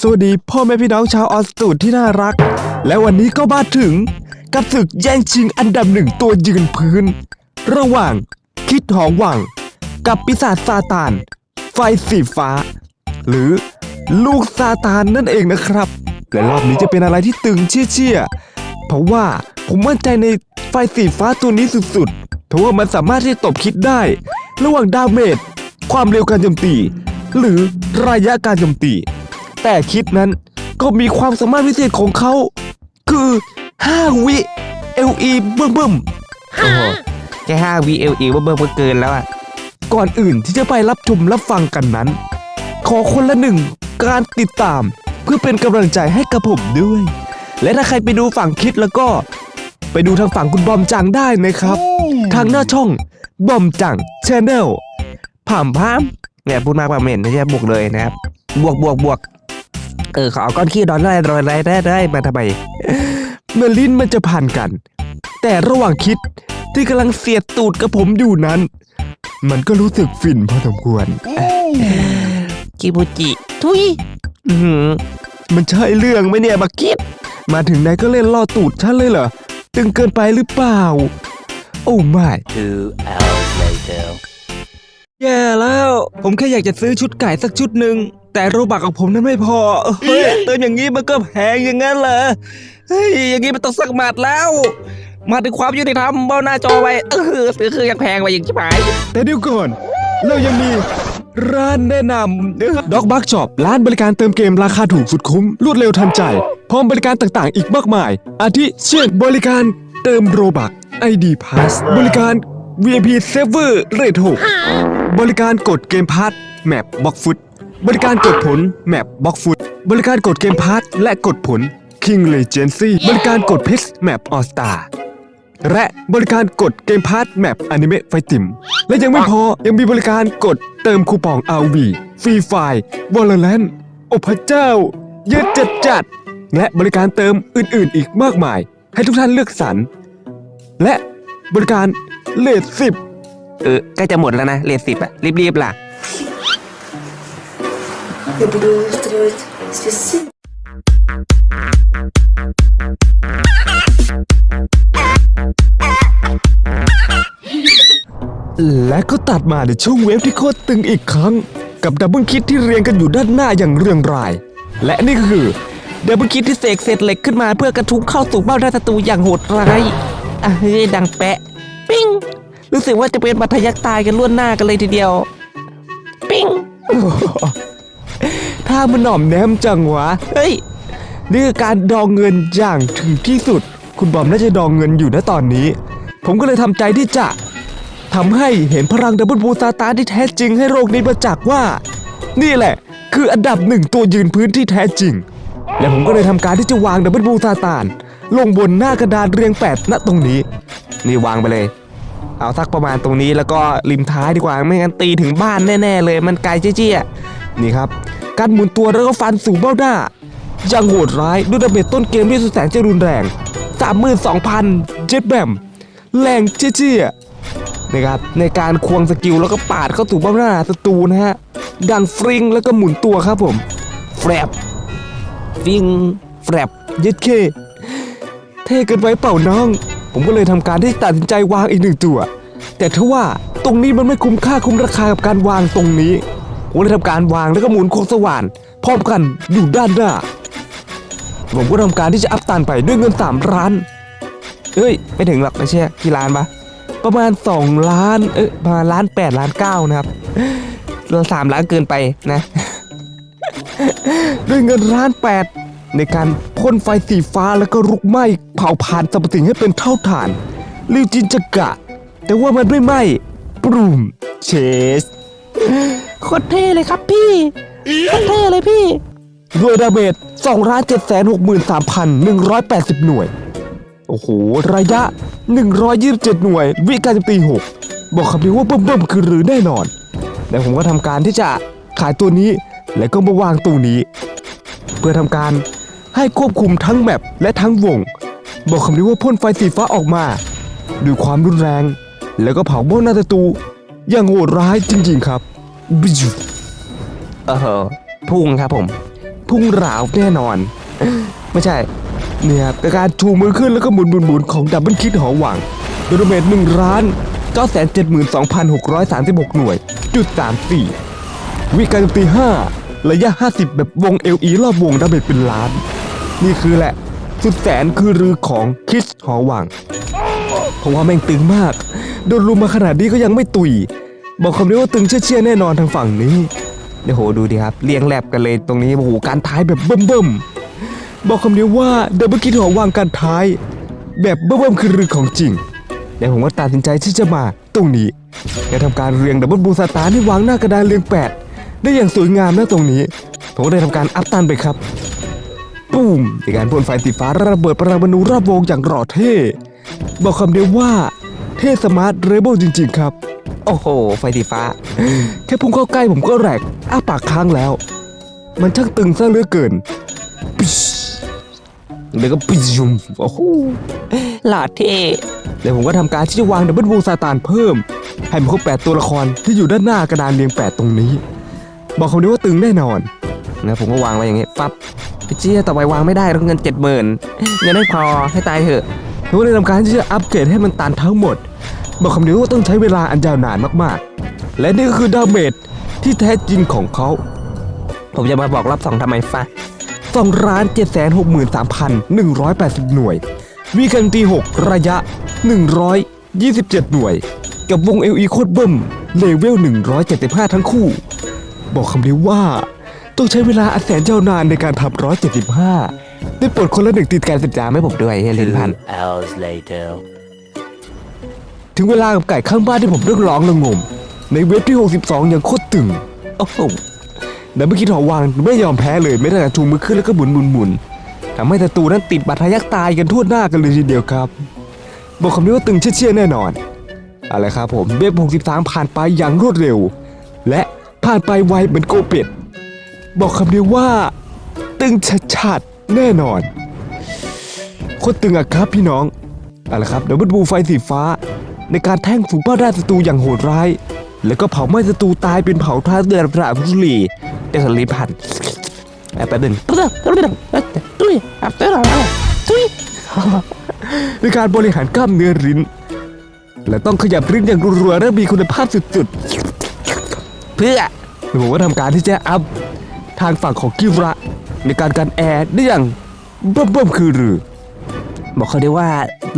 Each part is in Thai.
สวัสดีพ่อแม่พี่น้องชาวออสตูดที่น่ารัก และวันนี้ก็มาถึง กับศึกแย่งชิงอันดับหนึ่งตัวยืนพื้น ระหว่างคิดหอหวัง กับปีศาจซาตาน ไฟสีฟ้า หรือลูกซาตานนั่นเองนะครับ และรอบนี้จะเป็นอะไรที่ตึงเชี่ยๆเพราะว่าผมมั่นใจในไฟสีฟ้าตัวนี้สุดๆเพราะว่ามันสามารถที่จะตบคิดได้ ระหว่างดาเมจความเร็วการโจมตี หรือระยะการโจมตี แต่คิดนั้นก็มีความสามารถพิเศษของเขา คือ 5 วิ LE เบิ่มเบิ่มโอ้โหแค่5 VLE ว่าเบิ่มก็เกินแล้วอะ ก่อนอื่นที่จะไปรับชมรับฟังกันนั้น ขอคนละหนึ่งการติดตาม เพื่อเป็นกำลังใจให้กับผมด้วย และถ้าใครไปดูฝั่งคิดแล้วก็ ไปดูทางฝั่งคุณบอมจังได้นะครับ ทางหน้าช่องบอมจังชแนลผ่ามพามเนี่ยพูดมากกว่าเหม็นไม่ใช่บวกเลยนะครับ บวกบวกบวก เออขอเอาก้อนขี้ดอนได้ดอนได้ได้ได้มาทำไมเมื่อลิ้นมันจะผ่านกัน แต่ระหว่างคิดที่กำลังเสียดตูดกับผมอยู่นั้น มันก็รู้สึกฟินพอสมควรกิบุจิทุยมันใช่เรื่องไหมเนี่ยบักคิดมาถึงไหนก็เล่นล่อตูดฉันเลยเหรอตึงเกินไปหรือเปล่า โอ้ไม่ Two hours later. แย่แล้ว ผมแค่อยากจะซื้อชุดไก่สักชุดหนึ่งแต่โรบักของผมนั้นไม่พอเฮ้ยเติมอย่างนี้มันก็แพงอย่างนั้นเหรอเฮ้ยอย่างงี้มันต้องสักหมัดแล้ว มาถึงความยุติธรรมเบ้าหน้าจอไว้เออซื้อคือยังแพงไปอย่างชิบหายแต่เดี๋ยวก่อน เรายังมีร้านแนะนำด็อกบักช็อปร้านบริการเติมเกมราคาถูกสุดคุ้ม รวดเร็วทันใจ พร้อมบริการต่างๆ อีกมากมาย อาทิเช่นบริการเติมโรบัก ID Pass บริการ VIP Server Rate 6บริการกดเกมพาร์ทแมปบ็อกฟุต บริการกดผลแมปบ็อกฟุต บริการกดเกมพาร์ทและกดผล King Legacy บริการกดพิสแมปออสตาและบริการกดเกมพาร์ทแมปอนิเมะไฟติม และยังไม่พอยังมีบริการกดเติมคูปอง RV ฟรีไฟวอลเลนโอพระเจ้า เยอะจัดจัดๆและบริการเติมอื่นๆ อีกมากมาย ให้ทุกท่านเลือกสรรและ บริการเลทสิบ เออใกล้จะหมดแล้วนะเลทสิบอะรีบๆล่ะ Я буду устраивать спецы. และก็ตัดมาในช่วงเวฟที่โคตรตึงอีกครั้ง กับดับเบิลคิดที่เรียงกันอยู่ด้านหน้าอย่างเรียงราย และนี่ก็คือ ดับเบิลคิดที่เสกเศษเหล็กขึ้นมาเพื่อกระทุ้งเข้าสู่เบ้าหน้าศัตรูอย่างโหดร้าย อะเฮ้ยดังแปะ ปิ้ง รู้สึกว่าจะเป็นบัตรทะยักตายกันล่วงหน้ากันเลยทีเดียว ปิ้งถ้ามันหน่อมแนมจังวะ เฮ้ยนี่คือการดองเงินอย่างถึงที่สุด คุณบอมน่าจะดองเงินอยู่นะตอนนี้ ผมก็เลยทำใจที่จะทำให้เห็นพลังดับเบิลบูซาตานที่แท้จริงให้โลกนี้ประจักษ์ว่า นี่แหละ คืออันดับหนึ่งตัวยืนพื้นที่แท้จริง และผมก็เลยทำการที่จะวางดับเบิลบูซาตาน ลงบนหน้ากระดานเรียงแปดณตรงนี้ นี่วางไปเลย เอาสักประมาณตรงนี้แล้วก็ริมท้ายดีกว่าไม่งั้นตีถึงบ้านแน่ๆเลย มันไกลเจี้ยนี่ครับการหมุนตัวแล้วก็ฟันสู่เบ้าหน้าย่างโหดร้ายด้วยดาเมจต้นเกมที่สุดแสนจะรุนแรง 32,000 เจ็ดแบมแรงเจี้ยๆนะครับในการควงสกิลแล้วก็ปาดเข้าสู่เบ้าหน้าศัตรูนะฮะดังฟริงแล้วก็หมุนตัวครับผมแฟรบฟิงแฟรบยึดเค ท่เกินไปเปล่าน้อง ผมก็เลยทำการที่ตัดสินใจวางอีกหนึ่งตัว แต่ถ้าว่าตรงนี้มันไม่คุ้มค่าคุ้มราคากับการวางตรงนี้ผมเลยทำการวางแล้วก็หมุนโค้งสว่านพร้อมกันอยู่ด้านหน้า ผมก็ทำการที่จะอัพตันไปด้วยเงิน3ล้านเอ้ย ไม่ถึงหรอกไม่ใช่กี่ล้านปะประมาณ 2 ล้าน เอ้ยประมาณล้าน8ล้าน9นะครับเราสามล้านเกินไปนะ ด้วยเงินล้านแปด ในการพ่นไฟสีฟ้าแล้วก็ลุกไหม้เผาผลาญสรรพสิ่งให้เป็นเท่าฐานลิวจินจะกะ แต่ว่ามันไม่ไหม้ปรุมเชสโคตรเท่เลยครับพี่โคตรเท่เลยพี่ ด้วยดาเมจ2ล้าน7 6 3 1 8 0 หน่วย โอ้โห ระยะ 127 หน่วย วิการโจมตี6บอกคำเดียวว่าเบิ่มๆคือหรือแน่นอน แล้วผมก็ทำการที่จะขายตัวนี้ แล้วก็มาวางตรงนี้ เพื่อทำการ ให้ควบคุมทั้งแมปและทั้งวง บอกคำนี้ว่าพ่นไฟสีฟ้าออกมา ด้วยความรุนแรง แล้วก็เผาบ้านหน้าศัตรูอย่างโหดร้ายจริงๆครับบิจูเออพุ่งครับผม พุ่งราวแน่นอน ไม่ใช่เนี่ยกับการชูมือขึ้นแล้วก็หมุนหมุนหมุนของดับเบิลคิดหอหวังโดเมจหนึ่งล้านเก้าแสนเจ็ดหมื่นสองพันหกร้อยสามสิบหกหน่วย จุดสามสี่วิการโจมตีห้าระยะห้าสิบแบบวงเอลีรอบวงดาเมจเป็นล้าน นี่คือแหละ สุดแสนคือรือของคิสหอหวัง ผมว่าแม่งตึงมาก โดนรุมมาขนาดนี้ก็ยังไม่ตุย บอกคำนี้ว่าตึงเชี่ยๆแน่นอนทางฝั่งนี้เดี๋ยวโหดูดิครับเรียงแลบกันเลยตรงนี้โอ้โหการท้ายแบบเบิ่มๆบอกคำนี้ว่าเดบิวคิดหอวางการท้าย แบบเบิ่มๆคือรือของจริงเดี๋ยวผมก็ตัดสินใจที่จะมาตรงนี้และทำการเรียงดับเบิลบูสตาร์ให้วางหน้ากระดานเรียงแปดได้อย่างสวยงามนะตรงนี้ ผมก็ได้ทำการอัพตันไปครับ ปุ้มในการพ่นไฟสีฟ้าระเบิดปรมาณูรอบวงอย่างหล่อเท่ บอกคำเดียวว่า เท่สมาร์ทเรเบิลจริงๆครับ โอ้โห ไฟสีฟ้า แค่พุ่งเข้าใกล้ผมก็แหลกอ้าปากค้างแล้ว มันช่างตึงซะเหลือเกินปิชเดี๋ยวก็ปิชุมโอ้โหหล่อเท่เดี๋ยวผมก็ทำการที่จะวางดับเบิลบูซาตานเพิ่ม ให้มันครบแปดตัวละครที่อยู่ด้านหน้ากระดานเรียงแปดตรงนี้ บอกคำนี้ว่าตึงแน่นอนนะผมก็วางไว้อย่างงี้ปั๊บ พี่เจี๊ยต่อไปวางไม่ได้ต้องเงินเจ็ดหมื่นเงินไม่พอให้ตายเถอะผมก็เลยทำการที่จะอัปเกรดให้มันตันทั้งหมด บอกคำนี้ว่าต้องใช้เวลาอันยาวนานมากๆ และนี่ก็คือดาเมจที่แท้จริงของเขา ผมจะมาบอกรอบสองทำไมฟะ2ล้าน7 6 3 1 8 0หน่วยวีกันตี6ระยะ127หน่วย กับวงเอลีโคตรเบิ้มเลเวล175ทั้งคู่ บอกคำนี้ว่า ต้องใช้เวลาอันแสนยาวนานในการทำ175ได้โปรดคนละหนึ่งติดการสิบจามให้ผมด้วยเฮลินพัน Two hours later. ถึงเวลากับไก่ข้างบ้านที่ผมเรียกร้องระงม ในเว็บที่ 62 ยังโคตรตึงโอ้โหแต่เมื่อกี้ถอวางไม่ยอมแพ้เลยไม่ได้แต่ชูมือขึ้นแล้วก็หมุนหมุนหมุนทำให้ศัตรูนั้นติดบัตรทะยักตายกันทั่วหน้ากันเลยทีเดียวครับ บอกคำนี้ว่าตึงเชี่ยๆแน่นอนเอาละครับผมเว็บ63 ผ่านไปอย่างรวดเร็ว และผ่านไปไวเหมือนโกเป็ด บอกคำเดียวว่า ตึงชัดๆแน่นอนโคตรตึงอะครับพี่น้องเอาละครับดับเบิลบูไฟสีฟ้า ในการแท่งฝูงเป้าด้านศัตรูอย่างโหดร้าย แล้วก็เผาไหม้ศัตรูตายเป็นเผาท่าเดือดระบุรีเดสลิพันแป๊บหนึ่งตุ้ยตุ้ยอับเตอร์ตุ้ยในการบริหารกล้ามเนื้อลิ้น และต้องขยับลิ้นอย่างรัวๆและมีคุณภาพสุดๆ เพื่อๆแล้วผมก็ทำการที่จะอัพ ทางฝั่งของกิวระในการกันแอร์ได้อย่างเบิ่มคือหรือ บอกเขาได้ว่า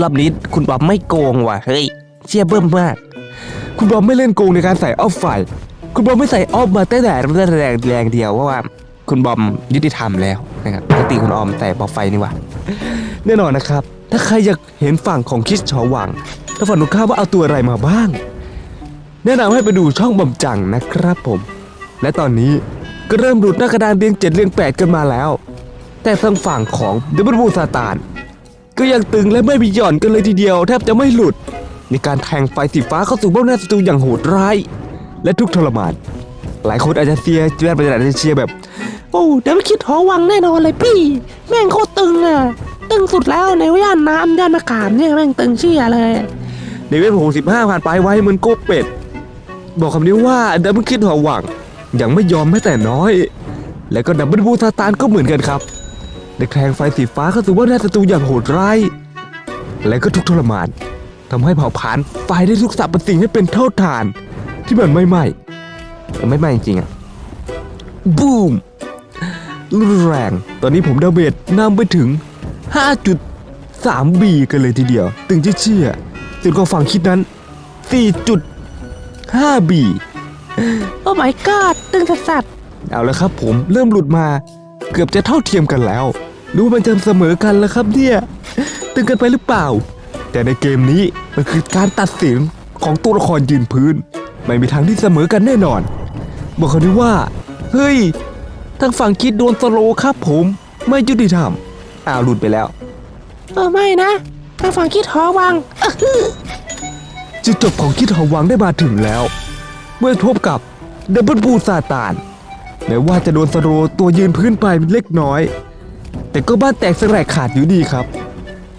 รอบนี้คุณบอมไม่โกงว่ะเฮ้ยเชี่ยเบิ่มมาก คุณบอมไม่เล่นโกงในการใส่ออฟไฟคุณบอมไม่ใส่ออฟมาตั้งแต่แรงแรงแรงเดียวเพราะว่าคุณบอมยุติธรรมแล้วนะครับปกติคุณออมใส่บอลไฟนี่หว่าแน่นอนนะครับ ถ้าใครอยากเห็นฝั่งของคิสชอหวังถ้าฝั่งตรงข้าว่าเอาตัวอะไรมาบ้าง แนะนำให้ไปดูช่องบอมจังนะครับผม และตอนนี้ ก็เริ่มหลุดหน้ากระดานเรียงเจ็ดเรียงแปดกันมาแล้ว แต่ทางฝั่งของเดบิวบูซาตานก็ยังตึงและไม่มีหย่อนกันเลยทีเดียว แทบจะไม่หลุด ในการแทงไฟสีฟ้าเข้าสู่เบ้าหน้าศัตรูอย่างโหดร้าย และทุกทรมาน หลายคนอาจจะเชียร์แวดบรรยากาศอาจจะเชียร์แบบ โอ้เดี๋ยวไม่คิดหอวังแน่นอนเลยพี่ แม่งโคตรตึงอะ ตึงสุดแล้วในย่านน้ำย่านมะขามเนี่ยแม่งตึงเชี่ยเลยในเวทหกสิบห้าผ่านไปไว้เหมือนโกเป็ด บอกคำนี้ว่าเดับเบิลคิดหัวหวัง ยังไม่ยอมแม้แต่น้อย และก็ดับเบิลบูซาตานก็เหมือนกันครับได้แทงไฟสีฟ้าเข้าสู่เบ้าหน้าศัตรูอย่างโหดร้าย และก็ทุกทรมานทำให้เผาผลาญไฟได้ทุกสรรพสิ่งให้เป็นเท่าฐาน ที่มันไม่ไหม้ไม่ไหม้จริงๆอะบูมรุนแรง ตอนนี้ผมดาเมจนำไปถึง 5.3 บีกันเลยทีเดียว ตึงเชี่ยๆส่วนของฝั่งคิดนั้น 4.5 บี โอ้ my god ตึงสัสเอาละครับผมเริ่มหลุดมา เกือบจะเท่าเทียมกันแล้ว รู้มันจะเสมอกันแล้วครับเนี่ย ตึงกันไปหรือเปล่า แต่ในเกมนี้มันคือการตัดสินของตัวละครยืนพื้น ไม่มีทางที่เสมอกันแน่นอน บอกเขาด้วยว่า เฮ้ย ทางฝั่งคิดโดนสโลว์ครับผม ไม่ยุติธรรมอ้าวหลุดไปแล้ว เออไม่นะ ทางฝั่งคิดหอวัง จุดจบของคิดหอวังได้มาถึงแล้ว เมื่อพบกับเดบเบิลบูซาตานแม้ว่าจะโดนสโรตัวยืนพื้นไปเล็กน้อย แต่ก็บ้านแตกสลายขาดอยู่ดีครับ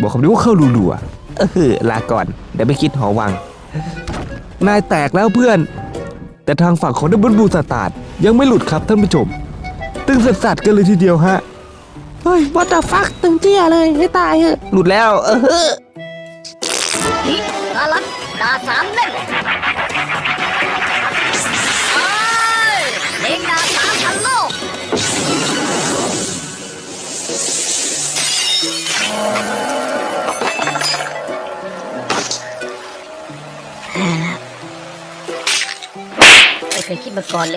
บอกคำนี้ว่าเข้ารัวๆเออลาก่อนเดี๋ยวไปคิดหอวัง นายแตกแล้วเพื่อน แต่ทางฝั่งของเดบเบิลบูซาตานยังไม่หลุดครับท่านผู้ชม ตึงสัดๆกันเลยทีเดียวฮะเฮ้ยวัตถุฟักตึงเตี้ยเลยให้ตายเหอะหลุดแล้ว เออฮิอาลัดดาสามเล่น เคยคิดมาก่อนเลย